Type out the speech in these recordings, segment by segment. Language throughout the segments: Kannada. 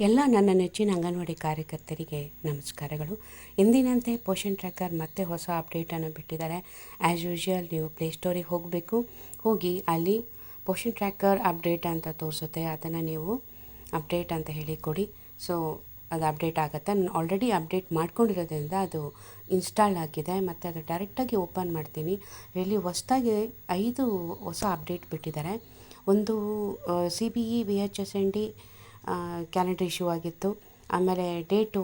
ಎಲ್ಲ ನನ್ನ ನೆಚ್ಚಿನ ಅಂಗನವಾಡಿ ಕಾರ್ಯಕರ್ತರಿಗೆ ನಮಸ್ಕಾರಗಳು. ಎಂದಿನಂತೆ ಪೋಷನ್ ಟ್ರ್ಯಾಕರ್ ಮತ್ತೆ ಹೊಸ ಅಪ್ಡೇಟನ್ನು ಬಿಟ್ಟಿದ್ದಾರೆ. ಆ್ಯಸ್ ಯೂಶ್ವಲ್ ನೀವು ಪ್ಲೇಸ್ಟೋರಿಗೆ ಹೋಗಬೇಕು. ಹೋಗಿ ಅಲ್ಲಿ ಪೋಷನ್ ಟ್ರ್ಯಾಕರ್ ಅಪ್ಡೇಟ್ ಅಂತ ತೋರಿಸುತ್ತೆ. ಅದನ್ನು ನೀವು ಅಪ್ಡೇಟ್ ಅಂತ ಹೇಳಿ ಕೊಡಿ ಸೊ ಅದು ಅಪ್ಡೇಟ್ ಆಗುತ್ತೆ. ನಾನು ಆಲ್ರೆಡಿ ಅಪ್ಡೇಟ್ ಮಾಡ್ಕೊಂಡಿರೋದ್ರಿಂದ ಅದು ಇನ್ಸ್ಟಾಲ್ ಆಗಿದೆ. ಮತ್ತು ಅದು ಡೈರೆಕ್ಟಾಗಿ ಓಪನ್ ಮಾಡ್ತೀನಿ. ಇಲ್ಲಿ ಹೊಸದಾಗಿ ಐದು ಹೊಸ ಅಪ್ಡೇಟ್ ಬಿಟ್ಟಿದ್ದಾರೆ. ಒಂದು C B E V H S N D calendar issue ಆಗಿತ್ತು. ಆಮೇಲೆ ಡೇಟು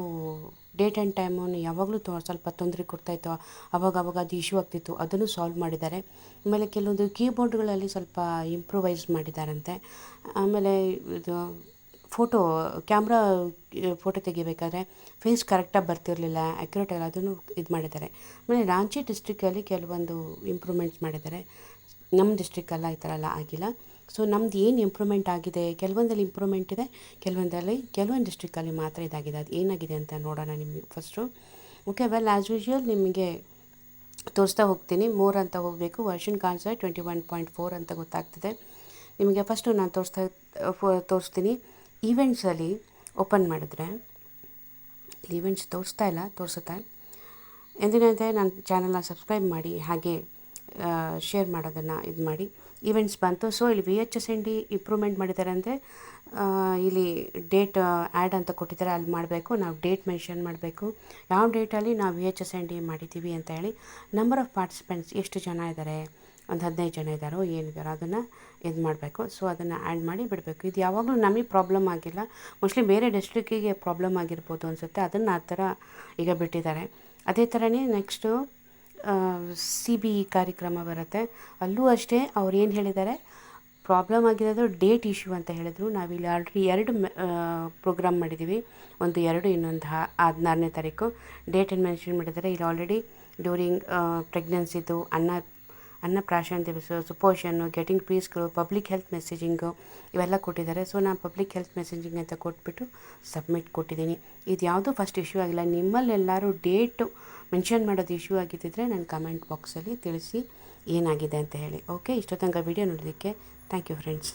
ಡೇಟ್ ಆ್ಯಂಡ್ ಟೈಮನ್ನು ಯಾವಾಗಲೂ ತೊ, ಸ್ವಲ್ಪ ತೊಂದರೆ ಕೊಡ್ತಾಯಿತ್ತು ಅವಾಗ ಅವಾಗ ಅದು ಇಶ್ಯೂ ಆಗ್ತಿತ್ತು. ಅದನ್ನು ಸಾಲ್ವ್ ಮಾಡಿದ್ದಾರೆ. ಆಮೇಲೆ ಕೆಲವೊಂದು ಕೀಬೋರ್ಡ್ಗಳಲ್ಲಿ ಸ್ವಲ್ಪ ಇಂಪ್ರೂವೈಸ್ ಮಾಡಿದ್ದಾರಂತೆ. ಆಮೇಲೆ ಇದು ಫೋಟೋ, ಕ್ಯಾಮ್ರಾ ಫೋಟೋ ತೆಗಿಬೇಕಾದ್ರೆ ಫೇಸ್ ಕರೆಕ್ಟಾಗಿ ಬರ್ತಿರಲಿಲ್ಲ ಆ್ಯಕ್ಯುರೇಟಾಗಿ ಅದನ್ನು ಇದು ಮಾಡಿದ್ದಾರೆ. ಆಮೇಲೆ ರಾಂಚಿ ಡಿಸ್ಟ್ರಿಕ್ಕಲ್ಲಿ ಕೆಲವೊಂದು ಇಂಪ್ರೂವ್ಮೆಂಟ್ಸ್ ಮಾಡಿದ್ದಾರೆ. ನಮ್ಮ ಡಿಸ್ಟ್ರಿಕ್ಕಲ್ಲ ಈ ಥರ ಎಲ್ಲ ಆಗಿಲ್ಲ. ಸೊ, ನಮ್ದು ಏನು ಇಂಪ್ರೂವ್ಮೆಂಟ್ ಆಗಿದೆ? ಕೆಲವೊಂದಲ್ಲಿ ಇಂಪ್ರೂವ್ಮೆಂಟ್ ಇದೆ, ಕೆಲವೊಂದಲ್ಲಿ ಕೆಲವೊಂದು ಡಿಸ್ಟ್ರಿಕ್ಕಲ್ಲಿ ಮಾತ್ರ ಇದಾಗಿದೆ. ಅದು ಏನಾಗಿದೆ ಅಂತ ನೋಡೋಣ ನಿಮಗೆ first. Okay, well as usual ನಿಮಗೆ ತೋರಿಸ್ತಾ ಹೋಗ್ತೀನಿ. ಮೋರ್ ಅಂತ ಹೋಗಬೇಕು. Version concert twenty one point four ಅಂತ ಗೊತ್ತಾಗ್ತಿದೆ. ನಿಮಗೆ ಫಸ್ಟು ನಾನು ತೋರಿಸ್ತಾ ತೋರಿಸ್ತೀನಿ. ಈವೆಂಟ್ಸಲ್ಲಿ ಓಪನ್ ಮಾಡಿದ್ರೆ ಈವೆಂಟ್ಸ್ ತೋರಿಸ್ತಾ ಇಲ್ಲ, ತೋರಿಸುತ್ತೆ. ಎಂದಿನಂತೆ ನನ್ನ ಚಾನಲ್ನ ಸಬ್ಸ್ಕ್ರೈಬ್ ಮಾಡಿ, ಹಾಗೆ ಶೇರ್ ಮಾಡೋದನ್ನು ಇದು ಮಾಡಿ. ಈವೆಂಟ್ಸ್ ಬಂತು ಸೊ ಇಲ್ಲಿ V H S N D improvement ಮಾಡಿದ್ದಾರೆ ಅಂದರೆ ಇಲ್ಲಿ ಡೇಟ್ ಆ್ಯಡ್ ಅಂತ ಕೊಟ್ಟಿದ್ದಾರೆ, ಅಲ್ಲಿ ಮಾಡಬೇಕು, ನಾವು ಡೇಟ್ ಮೆನ್ಷನ್ ಮಾಡಬೇಕು. ಯಾವ ಡೇಟಲ್ಲಿ ನಾವು V H S N D ಮಾಡಿದ್ದೀವಿ ಅಂತ ಹೇಳಿ ನಂಬರ್ ಆಫ್ ಪಾರ್ಟಿಸಿಪೆಂಟ್ಸ್ ಎಷ್ಟು ಜನ ಇದ್ದಾರೆ ಒಂದು ಹದಿನೈದು ಜನ ಇದ್ದಾರೋ ಏನಿದ್ದಾರೋ ಅದನ್ನು ಇದು ಮಾಡಬೇಕು. ಸೊ ಅದನ್ನು ಆ್ಯಡ್ ಮಾಡಿ ಬಿಡಬೇಕು. ಇದು ಯಾವಾಗಲೂ ನಮಗೆ ಪ್ರಾಬ್ಲಮ್ ಆಗಿಲ್ಲ. ಮೋಸ್ಟ್ಲಿ ಬೇರೆ ಡಿಸ್ಟ್ರಿಕ್ಕಿಗೆ ಪ್ರಾಬ್ಲಮ್ ಆಗಿರ್ಬೋದು ಅನಿಸುತ್ತೆ. ಅದನ್ನು ಆ ಥರ ಈಗ ಬಿಟ್ಟಿದ್ದಾರೆ. ಅದೇ ಥರನೇ ನೆಕ್ಸ್ಟು ಸಿ ಬಿ ಇ ಕಾರ್ಯಕ್ರಮ ಬರುತ್ತೆ. ಅಲ್ಲೂ ಅಷ್ಟೇ ಅವ್ರು ಏನು ಹೇಳಿದ್ದಾರೆ? ಪ್ರಾಬ್ಲಮ್ ಆಗಿರೋದು ಡೇಟ್ ಇಶ್ಯೂ ಅಂತ ಹೇಳಿದ್ರು. ನಾವಿಲ್ಲಿ ಆಲ್ರೆಡಿ ಎರಡು ಪ್ರೋಗ್ರಾಮ್ ಮಾಡಿದ್ದೀವಿ ಒಂದು ಎರಡು, ಇನ್ನೊಂದು ಹದಿನಾರನೇ ತಾರೀಕು. ಡೇಟನ್ನು ಮೆನ್ಷನ್ ಮಾಡಿದ್ದಾರೆ. ಇಲ್ಲಿ ಆಲ್ರೆಡಿ ಡ್ಯೂರಿಂಗ್ ಪ್ರೆಗ್ನೆನ್ಸಿದು ಅನ್ನ ಅನ್ನಪ್ರಾಶನ ದಿವಸ ಸುಪೋಷನ್ನು ಗೆಟಿಂಗ್ ಪೀಸ್ಗಳು ಪಬ್ಲಿಕ್ ಹೆಲ್ತ್ ಮೆಸೇಜಿಂಗು ಇವೆಲ್ಲ ಕೊಟ್ಟಿದ್ದಾರೆ. ಸೊ ನಾನು ಪಬ್ಲಿಕ್ ಹೆಲ್ತ್ ಮೆಸೇಜಿಂಗ್ ಅಂತ ಕೊಟ್ಬಿಟ್ಟು ಸಬ್ಮಿಟ್ ಕೊಟ್ಟಿದ್ದೀನಿ. ಇದು ಯಾವುದೂ ಫಸ್ಟ್ ಇಶ್ಯೂ ಆಗಿಲ್ಲ. ನಿಮ್ಮಲ್ಲೆಲ್ಲರೂ ಡೇಟು ಮೆನ್ಷನ್ ಮಾಡೋದು ಇಶ್ಯೂ ಆಗಿದ್ದಿದ್ರೆ ನನ್ನ ಕಮೆಂಟ್ ಬಾಕ್ಸಲ್ಲಿ ತಿಳಿಸಿ ಏನಾಗಿದೆ ಅಂತ ಹೇಳಿ. ಓಕೆ ಇಷ್ಟೊತ್ತಂಗ ವಿಡಿಯೋ ನೋಡೋದಕ್ಕೆ ಥ್ಯಾಂಕ್ ಯು ಫ್ರೆಂಡ್ಸ್